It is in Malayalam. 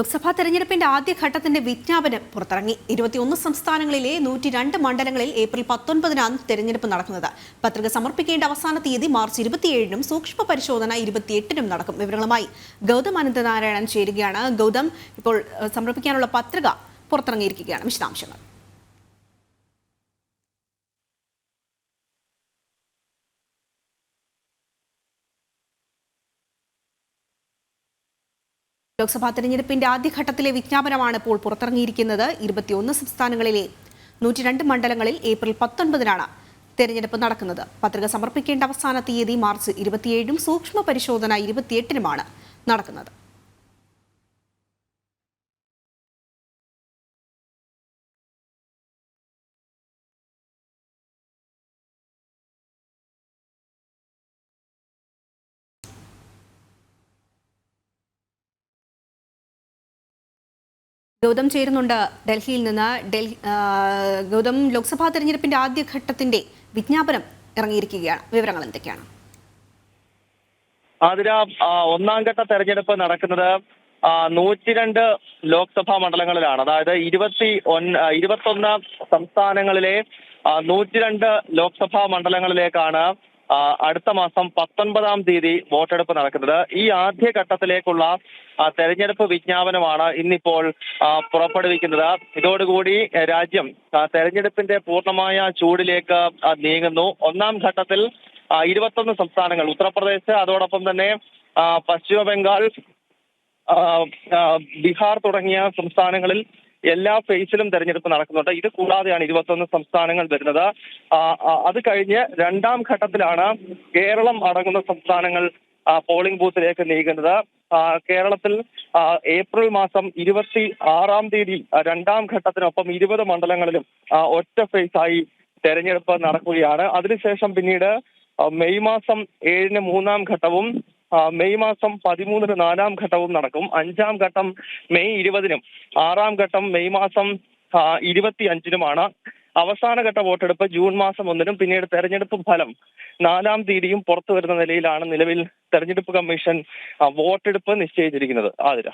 ലോക്സഭാ തെരഞ്ഞെടുപ്പിന്റെ ആദ്യഘട്ടത്തിന്റെ വിജ്ഞാപനം പുറത്തിറങ്ങി. ഇരുപത്തിയൊന്ന് സംസ്ഥാനങ്ങളിലെ നൂറ്റി രണ്ട് മണ്ഡലങ്ങളിൽ ഏപ്രിൽ പത്തൊൻപതിനാണ് തെരഞ്ഞെടുപ്പ് നടക്കുന്നത്. പത്രിക സമർപ്പിക്കേണ്ട അവസാന തീയതി മാർച്ച് ഇരുപത്തിയേഴിനും സൂക്ഷ്മ പരിശോധന ഇരുപത്തിയെട്ടിനും നടക്കും. വിവരങ്ങളുമായി ഗൗതം അനന്തനാരായണൻ ചേരുകയാണ്. ഗൗതം ഇപ്പോൾ സമർപ്പിക്കാനുള്ള പത്രിക പുറത്തിറങ്ങിയിരിക്കുകയാണ്. വിശദാംശങ്ങൾ. ലോക്സഭാ തെരഞ്ഞെടുപ്പിന്റെ ആദ്യഘട്ടത്തിലെ വിജ്ഞാപനമാണ് ഇപ്പോൾ പുറത്തിറങ്ങിയിരിക്കുന്നത്. ഇരുപത്തിയൊന്ന് സംസ്ഥാനങ്ങളിലെ നൂറ്റി രണ്ട് മണ്ഡലങ്ങളിൽ ഏപ്രിൽ പത്തൊൻപതിനാണ് തെരഞ്ഞെടുപ്പ് നടക്കുന്നത്. പത്രിക സമർപ്പിക്കേണ്ട അവസാന തീയതി മാർച്ച് ഇരുപത്തിയേഴും സൂക്ഷ്മ പരിശോധന ഇരുപത്തിയെട്ടിനുമാണ് നടക്കുന്നത്. ഗൗതം ചേരുന്നുണ്ട് ഡൽഹിയിൽ നിന്ന്. ഡൽഹി ഗൗതം ലോക്സഭാ തെരഞ്ഞെടുപ്പിന്റെ ആദ്യഘട്ടത്തിന്റെ വിജ്ഞാപനം ഇറങ്ങിയിരിക്കുകയാണ്. വിവരങ്ങൾ എന്തൊക്കെയാണ്? ആതിര ഒന്നാം ഘട്ട തെരഞ്ഞെടുപ്പ് നടക്കുന്നത് നൂറ്റിരണ്ട് ലോക്സഭാ മണ്ഡലങ്ങളിലാണ്. അതായത് ഇരുപത്തി ഒന്ന് ഇരുപത്തൊന്ന് സംസ്ഥാനങ്ങളിലെ നൂറ്റിരണ്ട് ലോക്സഭാ മണ്ഡലങ്ങളിലേക്കാണ് അടുത്ത മാസം പത്തൊൻപതാം തീയതി വോട്ടെടുപ്പ് നടക്കുന്നത്. ഈ ആദ്യ ഘട്ടത്തിലേക്കുള്ള ആ, തെരഞ്ഞെടുപ്പ് വിജ്ഞാപനമാണ് ഇന്നിപ്പോൾ പുറപ്പെടുവിക്കുന്നത്. ഇതോടുകൂടി രാജ്യം തെരഞ്ഞെടുപ്പിന്റെ പൂർണമായ ചൂടിലേക്ക് നീങ്ങുന്നു. ഒന്നാം ഘട്ടത്തിൽ ഇരുപത്തൊന്ന് സംസ്ഥാനങ്ങൾ ഉത്തർപ്രദേശ് അതോടൊപ്പം തന്നെ പശ്ചിമ ബംഗാൾ ബീഹാർ തുടങ്ങിയ സംസ്ഥാനങ്ങളിൽ എല്ലാ ഫേസിലും തെരഞ്ഞെടുപ്പ് നടക്കുന്നുണ്ട്. ഇത് കൂടാതെയാണ് ഇരുപത്തൊന്ന് സംസ്ഥാനങ്ങൾ വരുന്നത്. അത് കഴിഞ്ഞ് രണ്ടാം ഘട്ടത്തിലാണ് കേരളം അടങ്ങുന്ന സംസ്ഥാനങ്ങൾ പോളിംഗ് ബൂത്തിലേക്ക് നീങ്ങുന്നത്. കേരളത്തിൽ ഏപ്രിൽ മാസം ഇരുപത്തി ആറാം തീയതി രണ്ടാം ഘട്ടത്തിനൊപ്പം ഇരുപത് മണ്ഡലങ്ങളിലും ഒറ്റ ഫേസായി തെരഞ്ഞെടുപ്പ് നടക്കുകയാണ്. അതിനുശേഷം പിന്നീട് മെയ് മാസം ഏഴിന് മൂന്നാം ഘട്ടവും മെയ് മാസം പതിമൂന്നിന് നാലാം ഘട്ടവും നടക്കും. അഞ്ചാം ഘട്ടം മെയ് ഇരുപതിനും ആറാം ഘട്ടം മെയ് മാസം ഇരുപത്തി അഞ്ചിനുമാണ് അവസാനഘട്ട വോട്ടെടുപ്പ് ജൂൺ മാസം ഒന്നിനും പിന്നീട് തെരഞ്ഞെടുപ്പ് ഫലം നാലാം തീയതിയും പുറത്തു വരുന്ന നിലയിലാണ് നിലവിൽ തെരഞ്ഞെടുപ്പ് കമ്മീഷൻ വോട്ടെടുപ്പ് നിശ്ചയിച്ചിരിക്കുന്നത്. ആതിര.